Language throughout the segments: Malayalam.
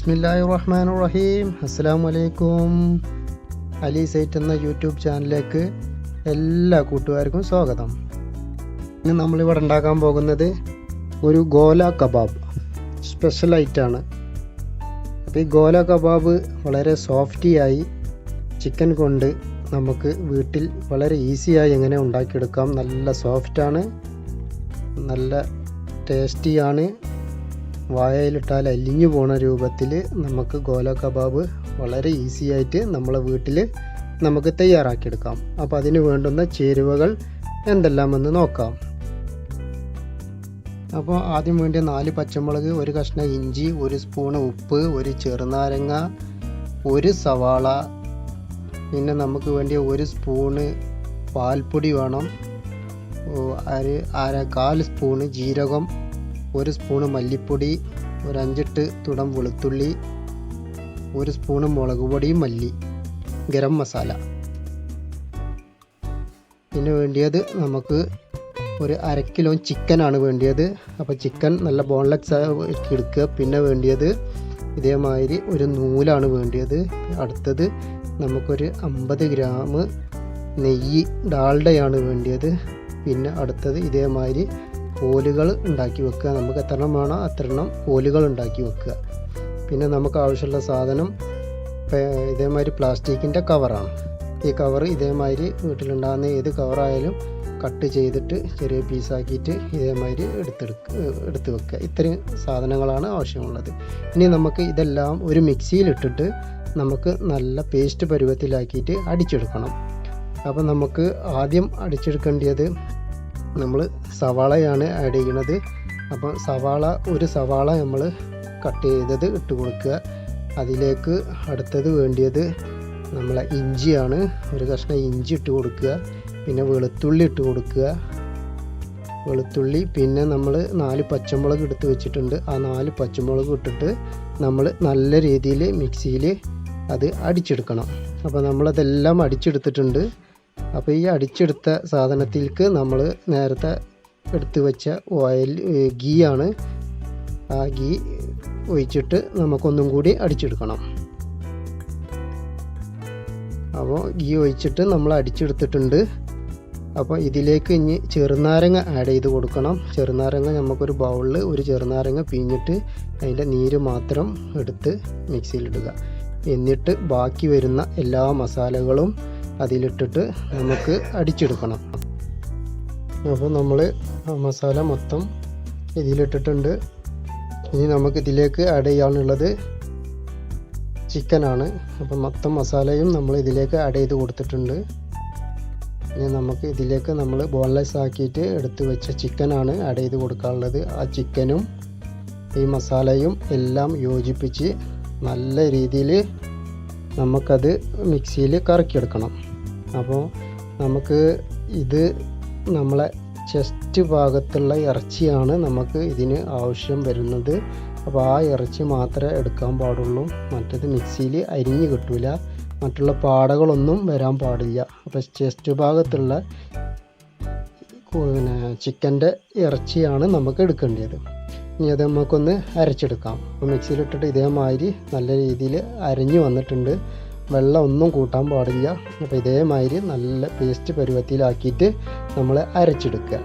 ബിസ്മില്ലാഹി റഹ്മാൻ റഹീം അസ്സാം വലൈക്കും അലി സൈറ്റ് എന്ന യൂട്യൂബ് ചാനലിലേക്ക് എല്ലാ കൂട്ടുകാർക്കും സ്വാഗതം. ഇന്ന് നമ്മളിവിടെ ഉണ്ടാക്കാൻ പോകുന്നത് ഒരു ഗോല കബാബ്. സ്പെഷ്യൽ ഐറ്റാണ്. അപ്പോൾ ഈ ഗോല കബാബ് വളരെ സോഫ്റ്റിയായി ചിക്കൻ കൊണ്ട് നമുക്ക് വീട്ടിൽ വളരെ ഈസിയായി എങ്ങനെ ഉണ്ടാക്കിയെടുക്കാം. നല്ല സോഫ്റ്റാണ് നല്ല ടേസ്റ്റിയാണ് വായയിലിട്ടാൽ അലിഞ്ഞു പോണ രൂപത്തിൽ നമുക്ക് ഗോല കബാബ് വളരെ ഈസി ആയിട്ട് നമ്മളെ വീട്ടിൽ നമുക്ക് തയ്യാറാക്കിയെടുക്കാം. അപ്പോൾ അതിന് വേണ്ടുന്ന ചേരുവകൾ എന്തെല്ലാമെന്ന് നോക്കാം. അപ്പോൾ ആദ്യം വേണ്ടിയ നാല് പച്ചമുളക് ഒരു കഷ്ണം ഇഞ്ചി ഒരു സ്പൂൺ ഉപ്പ് ഒരു ചെറുനാരങ്ങ ഒരു സവാള പിന്നെ നമുക്ക് വേണ്ടിയ ഒരു സ്പൂണ് പാൽപ്പൊടി വേണം അര അര കാൽ സ്പൂണ് ജീരകം ഒരു സ്പൂണ് മല്ലിപ്പൊടി ഒരു അഞ്ചെട്ട് തുടം വെളുത്തുള്ളി ഒരു സ്പൂണ് മുളക് പൊടി മല്ലി ഗരം മസാല. പിന്നെ വേണ്ടിയത് നമുക്ക് ഒരു അര കിലോ ചിക്കനാണ് വേണ്ടിയത്. അപ്പോൾ ചിക്കൻ നല്ല ബോൺലെസ് എടുക്കുക. പിന്നെ വേണ്ടിയത് ഇതേമാതിരി ഒരു നൂലാണ് വേണ്ടിയത്. അടുത്തത് നമുക്കൊരു അമ്പത് ഗ്രാം നെയ്യ് ഡാൽഡയാണ് വേണ്ടിയത്. പിന്നെ അടുത്തത് ഇതേമാതിരി കോലുകൾ ഉണ്ടാക്കി വെക്കുക. നമുക്ക് എത്ര എണ്ണം വേണോ അത്ര എണ്ണം കോലുകൾ ഉണ്ടാക്കി വെക്കുക. പിന്നെ നമുക്ക് ആവശ്യമുള്ള സാധനം ഇതേമാതിരി പ്ലാസ്റ്റിക്കിന്റെ കവറാണ്. ഈ കവർ ഇതേമാതിരി വീട്ടിലുണ്ടാകുന്ന ഏത് കവറായാലും കട്ട് ചെയ്തിട്ട് ചെറിയ പീസാക്കിയിട്ട് ഇതേമാതിരി എടുത്തെടുക്ക എടുത്ത് വെക്കുക. ഇത്രയും സാധനങ്ങളാണ് ആവശ്യമുള്ളത്. ഇനി നമുക്ക് ഇതെല്ലാം ഒരു മിക്സിയിലിട്ടിട്ട് നമുക്ക് നല്ല പേസ്റ്റ് പരുവത്തിലാക്കിയിട്ട് അടിച്ചെടുക്കണം. അപ്പോൾ നമുക്ക് ആദ്യം അടിച്ചെടുക്കേണ്ടത് നമ്മൾ സവാളയാണ് ആഡ് ചെയ്യണത്. അപ്പം സവാള ഒരു സവാള നമ്മൾ കട്ട് ചെയ്തത് ഇട്ട് കൊടുക്കുക. അതിലേക്ക് അടുത്തത് വേണ്ടിയത് നമ്മളെ ഇഞ്ചിയാണ്. ഒരു കഷ്ണം ഇഞ്ചി ഇട്ട് കൊടുക്കുക. പിന്നെ വെളുത്തുള്ളി ഇട്ട് കൊടുക്കുക. വെളുത്തുള്ളി പിന്നെ നമ്മൾ നാല് പച്ചമുളക് എടുത്ത് വെച്ചിട്ടുണ്ട്. ആ നാല് പച്ചമുളക് ഇട്ടിട്ട് നമ്മൾ നല്ല രീതിയിൽ മിക്സിയിൽ അത് അടിച്ചെടുക്കണം. അപ്പോൾ നമ്മളതെല്ലാം അടിച്ചെടുത്തിട്ടുണ്ട്. അപ്പോൾ ഈ അടിച്ചെടുത്ത സാധനത്തിലേക്ക് നമ്മൾ നേരത്തെ എടുത്ത് വെച്ച ഓയിൽ ഗീ ആണ്. ആ ഗീ ഒഴിച്ചിട്ട് നമുക്കൊന്നും കൂടി അടിച്ചെടുക്കണം. അപ്പോൾ ഗീ ഒഴിച്ചിട്ട് നമ്മൾ അടിച്ചെടുത്തിട്ടുണ്ട്. അപ്പോൾ ഇതിലേക്ക് ഇനി ചെറുനാരങ്ങ ആഡ് ചെയ്ത് കൊടുക്കണം. ചെറുനാരങ്ങ നമുക്കൊരു ബൗളിൽ ഒരു ചെറുനാരങ്ങ പിഴിഞ്ഞിട്ട് അതിന്റെ നീര് മാത്രം എടുത്ത് മിക്സിയിലിടുക എന്നിട്ട് ബാക്കി വരുന്ന എല്ലാ മസാലകളും അതിലിട്ടിട്ട് നമുക്ക് അടിച്ചെടുക്കണം. അപ്പോൾ നമ്മൾ മസാല മൊത്തം ഇതിലിട്ടിട്ടുണ്ട്. ഇനി നമുക്ക് ഇതിലേക്ക് ആഡ് ചെയ്യാനുള്ളത് ചിക്കനാണ് അപ്പം മൊത്തം മസാലയും നമ്മൾ ഇതിലേക്ക് ആഡ് ചെയ്ത് കൊടുത്തിട്ടുണ്ട്. ഇനി നമുക്ക് ഇതിലേക്ക് നമ്മൾ ബോൺലെസ് ആക്കിയിട്ട് എടുത്ത് വെച്ച ചിക്കനാണ് ആഡ് ചെയ്ത് കൊടുക്കാനുള്ളത്. ആ ചിക്കനും ഈ മസാലയും എല്ലാം യോജിപ്പിച്ച് നല്ല രീതിയിൽ നമുക്കത് മിക്സിയിൽ കറക്കിയെടുക്കണം. അപ്പോൾ നമുക്ക് ഇത് നമ്മളെ ചെസ്റ്റ് ഭാഗത്തുള്ള ഇറച്ചിയാണ് നമുക്ക് ഇതിന് ആവശ്യം വരുന്നത്. അപ്പോൾ ആ ഇറച്ചി മാത്രമേ എടുക്കാൻ പാടുള്ളൂ. മറ്റേത് മിക്സിയിൽ അരിഞ്ഞ് കിട്ടില്ല മറ്റുള്ള പാടകളൊന്നും വരാൻ പാടില്ല. അപ്പോൾ ചെസ്റ്റ് ഭാഗത്തുള്ള പിന്നെ ചിക്കന്റെ ഇറച്ചിയാണ് നമുക്ക് എടുക്കേണ്ടത്. ഇനി അത് നമുക്കൊന്ന് അരച്ചെടുക്കാം. അപ്പോൾ മിക്സിയിലിട്ടിട്ട് ഇതേമാതിരി നല്ല രീതിയിൽ അരഞ്ഞു വന്നിട്ടുണ്ട്. വെള്ളം ഒന്നും കൂട്ടാൻ പാടില്ല. അപ്പോൾ ഇതേമാതിരി നല്ല പേസ്റ്റ് പരുവത്തിലാക്കിയിട്ട് നമ്മൾ അരച്ചെടുക്കുക.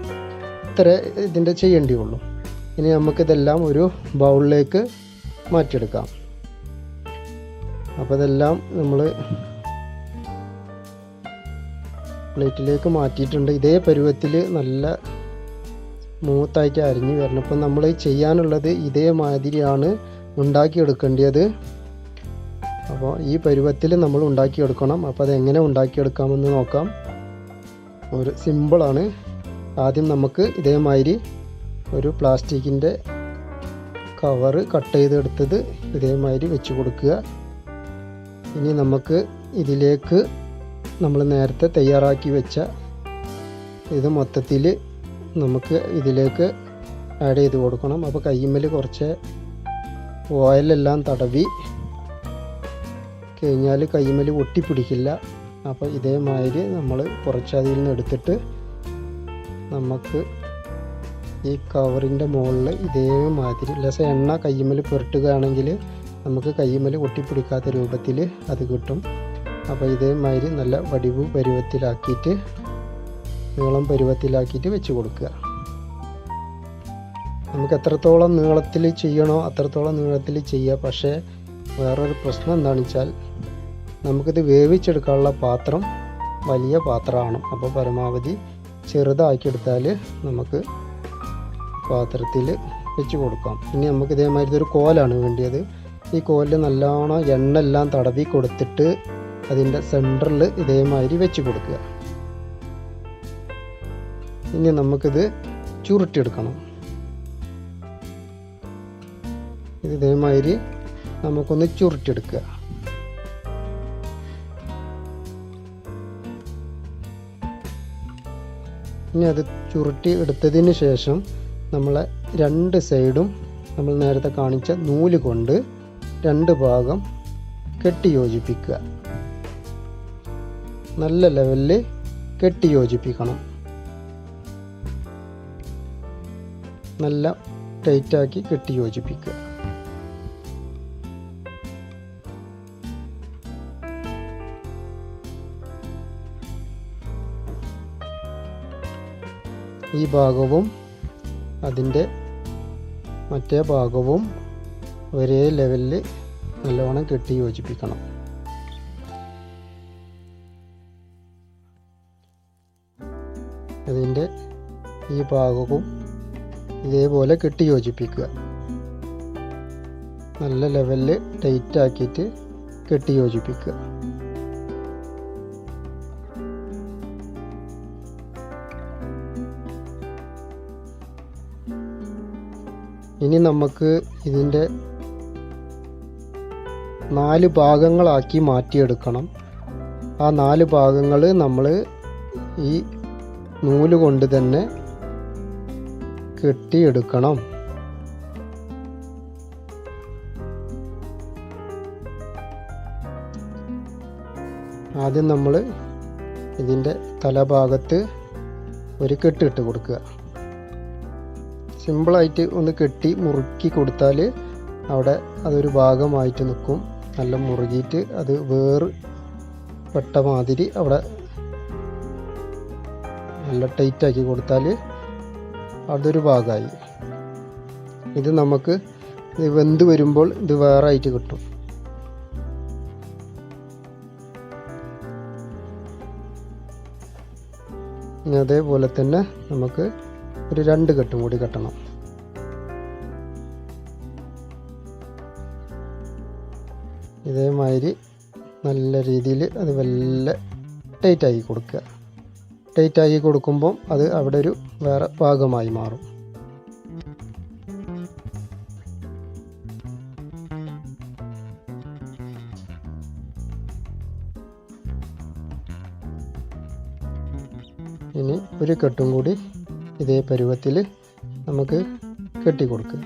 ഇത്ര ഇതിന്റെ ചെയ്യേണ്ടിയുള്ളൂ. ഇനി നമുക്കിതെല്ലാം ഒരു ബൗളിലേക്ക് മാറ്റിയെടുക്കാം. അപ്പോൾ ഇതെല്ലാം നമ്മൾ പ്ലേറ്റിലേക്ക് മാറ്റിയിട്ടുണ്ട്. ഇതേ പരുവത്തിൽ നല്ല മൂത്തായിട്ട് അരിഞ്ഞ് വരണം. ഇപ്പം നമ്മൾ ചെയ്യാനുള്ളത് ഇതേമാതിരിയാണ് ഉണ്ടാക്കിയെടുക്കേണ്ടത്. അപ്പോൾ ഈ പരുവത്തിൽ നമ്മൾ ഉണ്ടാക്കിയെടുക്കണം. അപ്പോൾ അതെങ്ങനെ ഉണ്ടാക്കിയെടുക്കാമെന്ന് നോക്കാം. ഒരു സിമ്പിളാണ്. ആദ്യം നമുക്ക് ഇതേമാതിരി ഒരു പ്ലാസ്റ്റിക്കിന്റെ കവറ് കട്ട് ചെയ്തെടുത്തത് ഇതേമാതിരി വെച്ച് കൊടുക്കുക. ഇനി നമുക്ക് ഇതിലേക്ക് നമ്മൾ നേരത്തെ തയ്യാറാക്കി വെച്ച ഇത് മൊത്തത്തിൽ നമുക്ക് ഇതിലേക്ക് ആഡ് ചെയ്ത് കൊടുക്കണം. അപ്പോൾ കയ്യുമ്മൽ കുറച്ച് ഓയിലെല്ലാം തടവി കഴിഞ്ഞാൽ കൈമൽ ഒട്ടിപ്പിടിക്കില്ല. അപ്പോൾ ഇതേമാതിരി നമ്മൾ കുറച്ച് അതിൽ നിന്ന് എടുത്തിട്ട് നമുക്ക് ഈ കവറിന്റെ മുകളിൽ ഇതേമാതിരി ലസ എണ്ണ കയ്യുമ്മൽ പുരട്ടുകയാണെങ്കിൽ നമുക്ക് കയ്യുമ്മൽ ഒട്ടിപ്പിടിക്കാത്ത രൂപത്തിൽ അത് കിട്ടും. അപ്പോൾ ഇതേമാതിരി നല്ല വടിവ് പരുവത്തിലാക്കിയിട്ട് നീളം പരുവത്തിലാക്കിയിട്ട് വെച്ച് കൊടുക്കുക. നമുക്ക് എത്രത്തോളം നീളത്തിൽ ചെയ്യണോ അത്രത്തോളം നീളത്തിൽ ചെയ്യുക പക്ഷേ വേറൊരു പ്രശ്നം എന്താണെന്ന് വെച്ചാൽ നമുക്കിത് വേവിച്ചെടുക്കാനുള്ള പാത്രം വലിയ പാത്രമാണ്. അപ്പോൾ പരമാവധി ചെറുതാക്കി എടുത്താൽ നമുക്ക് പാത്രത്തിൽ വെച്ച് കൊടുക്കാം. ഇനി നമുക്ക് ഇതേമാതിരി ഒരു കോലാണ് വേണ്ടിയത്. ഈ കോലിൽ നല്ലോണം എണ്ണ എല്ലാം തടവി കൊടുത്തിട്ട് അതിന്റെ സെന്ററിൽ ഇതേമാതിരി വെച്ച് കൊടുക്കുക. ഇനി നമുക്കിത് ചുരുട്ടിയെടുക്കണം. ഇത് ഇതേമാതിരി നമുക്കൊന്ന് ചുരുട്ടിയെടുക്കുക. ഇനി അത് ചുരുട്ടി എടുത്തതിന് ശേഷം നമ്മൾ രണ്ട് സൈഡും നമ്മൾ നേരത്തെ കാണിച്ച നൂൽ കൊണ്ട് രണ്ട് ഭാഗം കെട്ടി യോജിപ്പിക്കുക. നല്ല ലെവലിൽ കെട്ടി യോജിപ്പിക്കണം. നല്ല ടൈറ്റാക്കി കെട്ടി യോജിപ്പിക്കുക. ഈ ഭാഗവും അതിന്റെ മറ്റേ ഭാഗവും ഒരേ ലെവലിൽ നല്ലോണം കെട്ടി യോജിപ്പിക്കണം. അതിന്റെ ഈ ഭാഗവും ഇതേപോലെ കെട്ടി യോജിപ്പിക്കുക. നല്ല ലെവലിൽ ടൈറ്റ് ആക്കിയിട്ട് കെട്ടി യോജിപ്പിക്കുക. ഇനി നമുക്ക് ഇതിന്റെ നാല് ഭാഗങ്ങളാക്കി മാറ്റിയെടുക്കണം. ആ നാല് ഭാഗങ്ങൾ നമ്മൾ ഈ നൂൽ കൊണ്ട് തന്നെ കെട്ടിയെടുക്കണം. ആദ്യം നമ്മൾ ഇതിന്റെ തലഭാഗത്ത് ഒരു കെട്ടിട്ട് കൊടുക്കുക. സിമ്പിളായിട്ട് ഒന്ന് കെട്ടി മുറുക്കി കൊടുത്താൽ അവിടെ അതൊരു ഭാഗമായിട്ട് നിൽക്കും നല്ല മുറുകിയിട്ട് അത് വേറ് പെട്ട മാതിരി അവിടെ നല്ല ടൈറ്റാക്കി കൊടുത്താൽ അതൊരു ഭാഗമായി ഇത് നമുക്ക് ഇത് വെന്ത് വരുമ്പോൾ ഇത് വേറെ ആയിട്ട് കിട്ടും. ഇനി അതേപോലെ തന്നെ നമുക്ക് ഒരു രണ്ട് കെട്ടും കൂടി കെട്ടണം. ഇതേമാതിരി നല്ല രീതിയിൽ അത് വല്ല ടൈറ്റാക്കി കൊടുക്കുക. ടൈറ്റാക്കി കൊടുക്കുമ്പം അത് അവിടെ ഒരു വേറെ ഭാഗമായി മാറും. ഇനി ഒരു കെട്ടും കൂടി ഇതേ പരുവത്തിൽ നമുക്ക് കെട്ടി കൊടുക്കുക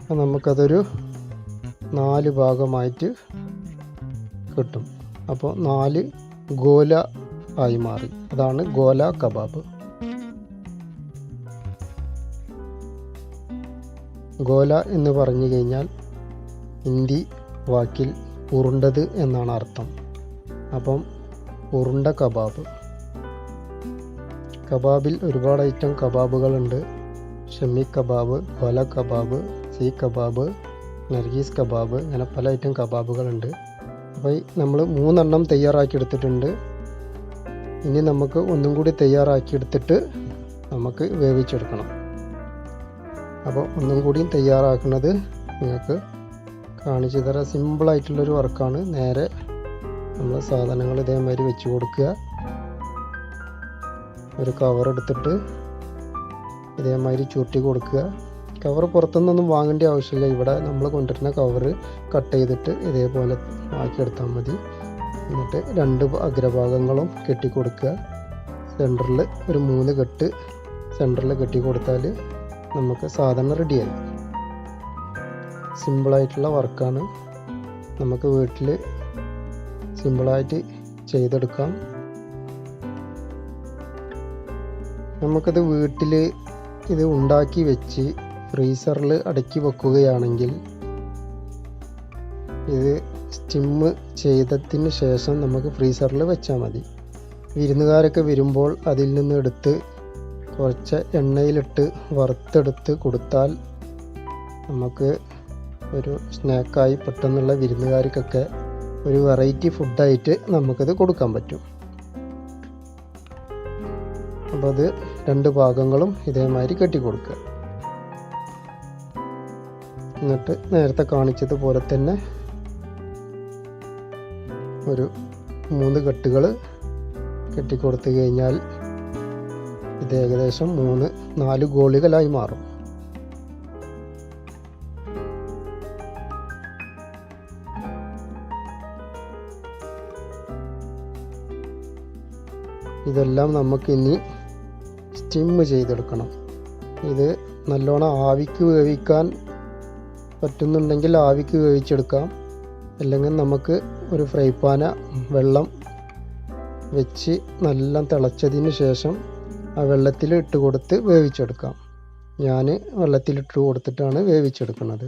അപ്പം നമുക്കതൊരു നാല് ഭാഗമായിട്ട് കിട്ടും. അപ്പോൾ നാല് ഗോല ആയി മാറി. അതാണ് ഗോല കബാബ്. ഗോല എന്ന് പറഞ്ഞു കഴിഞ്ഞാൽ ഹിന്ദി വാക്കിൽ ഉരുണ്ടത് എന്നാണ് അർത്ഥം. അപ്പം ഉരുണ്ട കബാബ്. കബാബിൽ ഒരുപാട് ഐറ്റം കബാബുകളുണ്ട്. ഷമി കബാബ് കൊല kebab see kebab Nargis kebab അങ്ങനെ പല ഐറ്റം കബാബുകളുണ്ട്. അപ്പോൾ നമ്മൾ മൂന്നെണ്ണം തയ്യാറാക്കി എടുത്തിട്ടുണ്ട് ഇനി നമുക്ക് ഒന്നും കൂടി തയ്യാറാക്കി എടുത്തിട്ട് നമുക്ക് വേവിച്ചെടുക്കണം. അപ്പോൾ ഒന്നും കൂടിയും തയ്യാറാക്കുന്നത് നിങ്ങൾക്ക് കാണിച്ചു തരാം. സിമ്പിളായിട്ടുള്ളൊരു വർക്കാണ്. നേരെ നമ്മൾ സാധനങ്ങൾ ഇതേമാതിരി വെച്ച് കൊടുക്കുക. ഒരു കവർ എടുത്തിട്ട് ഇതേമാതിരി ചുരുട്ടി കൊടുക്കുക. കവർ പുറത്തുനിന്നൊന്നും വാങ്ങേണ്ട ആവശ്യമില്ല. ഇവിടെ നമ്മൾ കൊണ്ടുവരുന്ന കവർ കട്ട് ചെയ്തിട്ട് ഇതേപോലെ ആക്കിയെടുത്താൽ മതി. എന്നിട്ട് രണ്ട് അഗ്രഭാഗങ്ങളും കെട്ടി കൊടുക്കുക. സെന്ററിൽ ഒരു മൂന്ന് കെട്ട് സെന്ററിൽ കെട്ടി കൊടുത്താൽ നമുക്ക് സാധനം റെഡിയായി സിമ്പിളായിട്ടുള്ള വർക്കാണ് നമുക്ക് വീട്ടിൽ സിമ്പിളായിട്ട് ചെയ്തെടുക്കാം. നമുക്കത് വീട്ടിൽ ഇത് ഉണ്ടാക്കി വെച്ച് ഫ്രീസറിൽ അടക്കി വെക്കുകയാണെങ്കിൽ ഇത് സ്റ്റിമ്മ് ചെയ്തതിന് ശേഷം നമുക്ക് ഫ്രീസറിൽ വെച്ചാൽ മതി. വിരുന്നുകാരൊക്കെ വരുമ്പോൾ അതിൽ നിന്ന് എടുത്ത് കുറച്ച് എണ്ണയിലിട്ട് വറുത്തെടുത്ത് കൊടുത്താൽ നമുക്ക് ഒരു സ്നാക്കായി പെട്ടെന്നുള്ള വിരുന്നുകാർക്കൊക്കെ ഒരു വെറൈറ്റി ഫുഡായിട്ട് നമുക്കത് കൊടുക്കാൻ പറ്റും. അപ്പോൾ അത് രണ്ട് ഭാഗങ്ങളും ഇതേമാതിരി കെട്ടി കൊടുക്കുക. എന്നിട്ട് നേരത്തെ കാണിച്ചതുപോലെ തന്നെ ഒരു മൂന്ന് കെട്ടുകൾ കെട്ടിക്കൊടുത്തു കഴിഞ്ഞാൽ ഇത് ഏകദേശം മൂന്ന് നാല് ഗോളികളായി മാറും. ഇതെല്ലാം നമുക്കിനി സ്റ്റിം ചെയ്തെടുക്കണം. ഇത് നല്ലോണം ആവിക്ക് വേവിക്കാൻ പറ്റുന്നുണ്ടെങ്കിൽ ആവിക്ക് വേവിച്ചെടുക്കാം. അല്ലെങ്കിൽ നമുക്ക് ഒരു ഫ്രൈ പാന വെള്ളം വെച്ച് നല്ല തിളച്ചതിന് ശേഷം ആ വെള്ളത്തിൽ ഇട്ട് കൊടുത്ത് വേവിച്ചെടുക്കാം. ഞാൻ വെള്ളത്തിലിട്ട് കൊടുത്തിട്ടാണ് വേവിച്ചെടുക്കുന്നത്.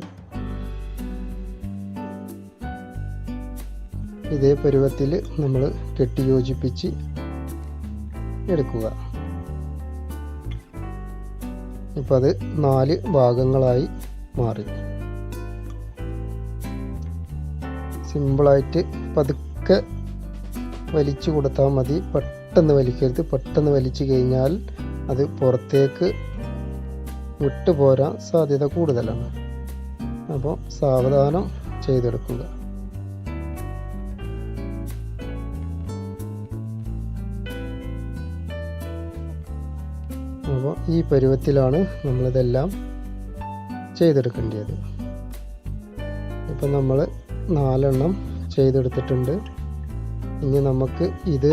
ഇതേ പരുവത്തിൽ നമ്മൾ കെട്ടി യോജിപ്പിച്ച് എടുക്കുക. ഇപ്പം അത് നാല് ഭാഗങ്ങളായി മാറി. സിമ്പിളായിട്ട് പതുക്കെ വലിച്ചു കൊടുത്താൽ മതി. പെട്ടെന്ന് വലിക്കരുത്. പെട്ടെന്ന് വലിച്ചു കഴിഞ്ഞാൽ അത് പുറത്തേക്ക് വിട്ടുപോരാൻ സാധ്യത കൂടുതലാണ്. അപ്പോൾ സാവധാനം ചെയ്തെടുക്കുക. ഈ പരുവത്തിലാണ് നമ്മളിതെല്ലാം ചെയ്തെടുക്കേണ്ടത്. ഇപ്പം നമ്മൾ നാലെണ്ണം ചെയ്തെടുത്തിട്ടുണ്ട്. ഇനി നമുക്ക് ഇത്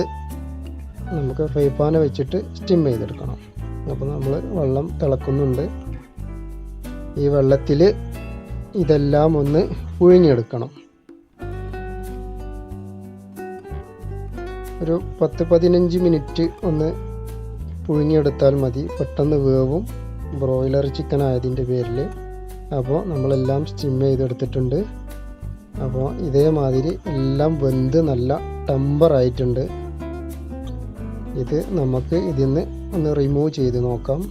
നമുക്ക് ഫ്രൈ പാന വെച്ചിട്ട് സ്റ്റിം ചെയ്തെടുക്കണം. അപ്പോൾ നമ്മൾ വെള്ളം തിളക്കുന്നുണ്ട്. ഈ വെള്ളത്തിൽ ഇതെല്ലാം ഒന്ന് പുഴുങ്ങിയെടുക്കണം. ഒരു പത്ത് പതിനഞ്ച് മിനിറ്റ് ഒന്ന് പുഴുങ്ങിയെടുത്താൽ മതി. പെട്ടെന്ന് വേവും. ബ്രോയിലർ ചിക്കൻ ആയതിന്റെ പേരിൽ. അപ്പോൾ നമ്മളെല്ലാം സ്റ്റിം ചെയ്തെടുത്തിട്ടുണ്ട്. അപ്പോൾ ഇതേമാതിരി എല്ലാം വെന്ത് നല്ല ടെമ്പറായിട്ടുണ്ട് ഇത് നമുക്ക് ഇതിൽ നിന്ന് ഒന്ന് റിമൂവ് ചെയ്ത് നോക്കാം.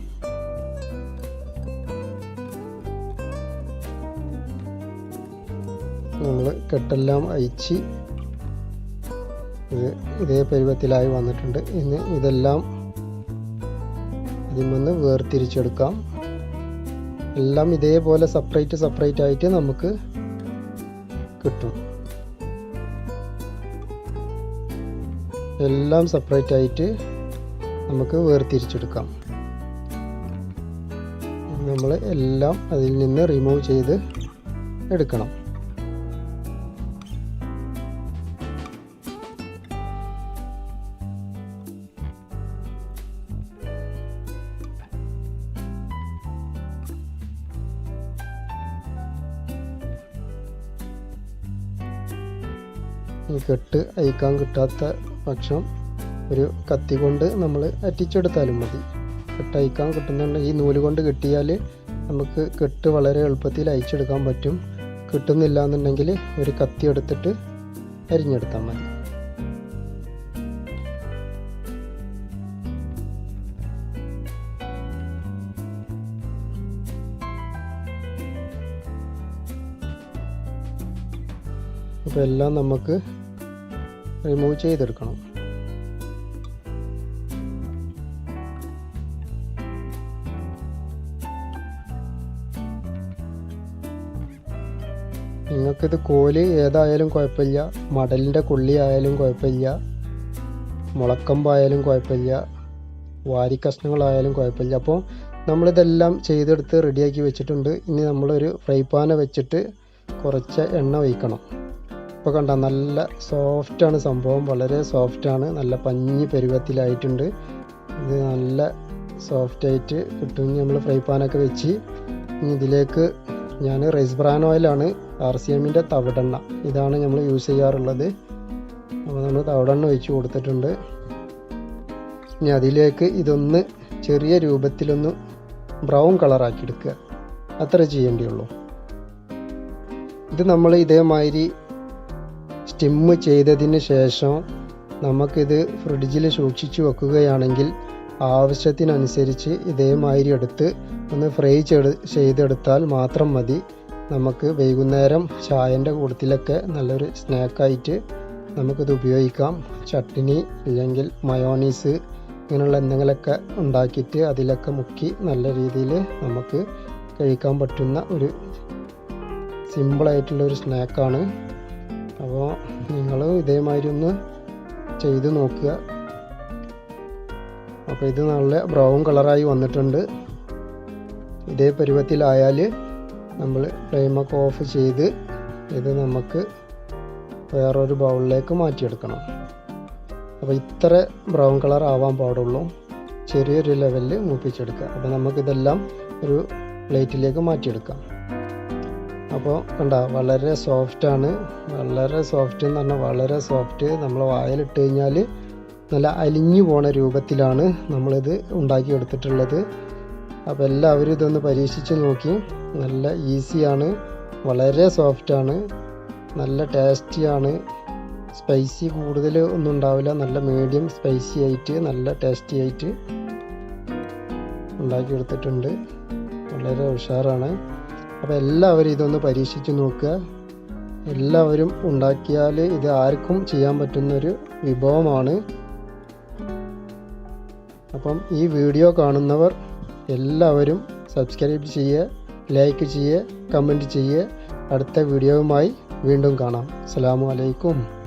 നമ്മൾ കെട്ടെല്ലാം അയച്ച് ഇത് ഇതേ പരുവത്തിലായി വന്നിട്ടുണ്ട്. ഇനി ഇതെല്ലാം ഇതിൽ നിന്ന് വേർതിരിച്ചെടുക്കാം. എല്ലാം ഇതേപോലെ സെപ്പറേറ്റ് സെപ്പറേറ്റ് ആയിട്ട് നമുക്ക് കിട്ടും. എല്ലാം സെപ്പറേറ്റ് ആയിട്ട് നമുക്ക് വേർതിരിച്ചെടുക്കാം. നമ്മൾ എല്ലാം അതിൽ നിന്ന് റിമൂവ് ചെയ്ത് എടുക്കണം. കെട്ട് അയക്കാൻ കിട്ടാത്ത പക്ഷം ഒരു കത്തി കൊണ്ട് നമ്മൾ അറ്റിച്ചെടുത്താലും മതി. കെട്ട് അയക്കാൻ ഈ നൂൽ കൊണ്ട് കെട്ടിയാൽ നമുക്ക് കെട്ട് വളരെ എളുപ്പത്തിൽ അയച്ചെടുക്കാൻ പറ്റും. കിട്ടുന്നില്ല എന്നുണ്ടെങ്കിൽ ഒരു കത്തി എടുത്തിട്ട് അരിഞ്ഞെടുത്താൽ മതി. അപ്പോൾ എല്ലാം നമുക്ക് റിമൂവ് ചെയ്തെടുക്കണം. നിങ്ങൾക്കിത് കോൽ ഏതായാലും കുഴപ്പമില്ല. മടലിന്റെ കുള്ളി ആയാലും കുഴപ്പമില്ല. മുളക്കമ്പായാലും കുഴപ്പമില്ല. വാരി കഷ്ണങ്ങളായാലും കുഴപ്പമില്ല. അപ്പോൾ നമ്മളിതെല്ലാം ചെയ്തെടുത്ത് റെഡിയാക്കി വെച്ചിട്ടുണ്ട്. ഇനി നമ്മളൊരു ഫ്രൈ പാന വെച്ചിട്ട് കുറച്ച് എണ്ണ ഒഴിക്കണം. ഇപ്പോൾ കണ്ട നല്ല സോഫ്റ്റാണ് സംഭവം. വളരെ സോഫ്റ്റാണ് നല്ല പഞ്ഞി പരുവത്തിലായിട്ടുണ്ട്. ഇത് നല്ല സോഫ്റ്റായിട്ട് കിട്ടും. നമ്മൾ ഫ്രൈ പാനൊക്കെ വെച്ച് ഇതിലേക്ക് ഞാൻ റൈസ് ബ്രാൻ ഓയിലാണ് ആർ സി എമ്മിന്റെ തവിടെണ്ണ. ഇതാണ് നമ്മൾ യൂസ് ചെയ്യാറുള്ളത്. അപ്പോൾ നമ്മൾ തവിടെണ്ണ ഒഴിച്ച് കൊടുത്തിട്ടുണ്ട്. ഇനി അതിലേക്ക് ഇതൊന്ന് ചെറിയ രൂപത്തിലൊന്ന് ബ്രൗൺ കളറാക്കി എടുക്കുക. അത്ര ചെയ്യേണ്ടിയുള്ളൂ. ഇത് നമ്മൾ ഇതേമാതിരി സ്റ്റിമ്മ് ചെയ്തതിന് ശേഷം നമുക്കിത് ഫ്രിഡ്ജിൽ സൂക്ഷിച്ചു വെക്കുകയാണെങ്കിൽ ആവശ്യത്തിനനുസരിച്ച് ഇതേമാതിരി എടുത്ത് ഒന്ന് ഫ്രൈ ചെയ്ത് ചെയ്തെടുത്താൽ മാത്രം മതി. നമുക്ക് വൈകുന്നേരം ചായന്റെ കൂട്ടത്തിലൊക്കെ നല്ലൊരു സ്നാക്കായിട്ട് നമുക്കിത് ഉപയോഗിക്കാം. ചട്നി അല്ലെങ്കിൽ മയോണീസ് ഇങ്ങനെയുള്ള എന്തെങ്കിലുമൊക്കെ ഉണ്ടാക്കിയിട്ട് അതിലൊക്കെ മുക്കി നല്ല രീതിയിൽ നമുക്ക് കഴിക്കാൻ പറ്റുന്ന ഒരു സിമ്പിളായിട്ടുള്ള ഒരു സ്നാക്കാണ് അപ്പോൾ നിങ്ങൾ ഇതേമാതിരി ഒന്ന് ചെയ്ത് നോക്കുക. അപ്പോൾ ഇത് നല്ല ബ്രൗൺ കളറായി വന്നിട്ടുണ്ട്. ഇതേ പരുവത്തിലായാൽ നമ്മൾ ഫ്ലെയിമൊക്കെ ഓഫ് ചെയ്ത് ഇത് നമുക്ക് വേറൊരു ബൗളിലേക്ക് മാറ്റിയെടുക്കണം. അപ്പോൾ ഇത്ര ബ്രൗൺ കളർ ആവാൻ പാടുള്ളൂ. ചെറിയൊരു ലെവലിൽ മൂപ്പിച്ചെടുക്കുക. അപ്പോൾ നമുക്കിതെല്ലാം ഒരു പ്ലേറ്റിലേക്ക് മാറ്റിയെടുക്കാം. അപ്പോൾ കണ്ട വളരെ സോഫ്റ്റാണ് വളരെ സോഫ്റ്റ് എന്ന് പറഞ്ഞാൽ വളരെ സോഫ്റ്റ് നമ്മൾ വായിലിട്ട് കഴിഞ്ഞാൽ നല്ല അലിഞ്ഞു പോണ രൂപത്തിലാണ് നമ്മളിത് ഉണ്ടാക്കിയെടുത്തിട്ടുള്ളത്. അപ്പോൾ എല്ലാവരും ഇതൊന്ന് പരീക്ഷിച്ച് നോക്കി. നല്ല ഈസിയാണ് വളരെ സോഫ്റ്റാണ് നല്ല ടേസ്റ്റിയാണ് സ്പൈസി കൂടുതൽ ഒന്നും ഉണ്ടാവില്ല. നല്ല മീഡിയം സ്പൈസി ആയിട്ട് നല്ല ടേസ്റ്റി ആയിട്ട് ഉണ്ടാക്കിയെടുത്തിട്ടുണ്ട്. വളരെ ഉഷാറാണ്. അപ്പോൾ എല്ലാവരും ഇതൊന്ന് പരീക്ഷിച്ച് നോക്കുക. എല്ലാവരും ഉണ്ടാക്കിയാൽ ഇത് ആർക്കും ചെയ്യാൻ പറ്റുന്നൊരു വിഭവമാണ്. അപ്പം ഈ വീഡിയോ കാണുന്നവർ എല്ലാവരും സബ്സ്ക്രൈബ് ചെയ്യുക ലൈക്ക് ചെയ്യുക കമന്റ് ചെയ്യുക. അടുത്ത വീഡിയോയുമായി വീണ്ടും കാണാം. അസ്സാം വലൈക്കും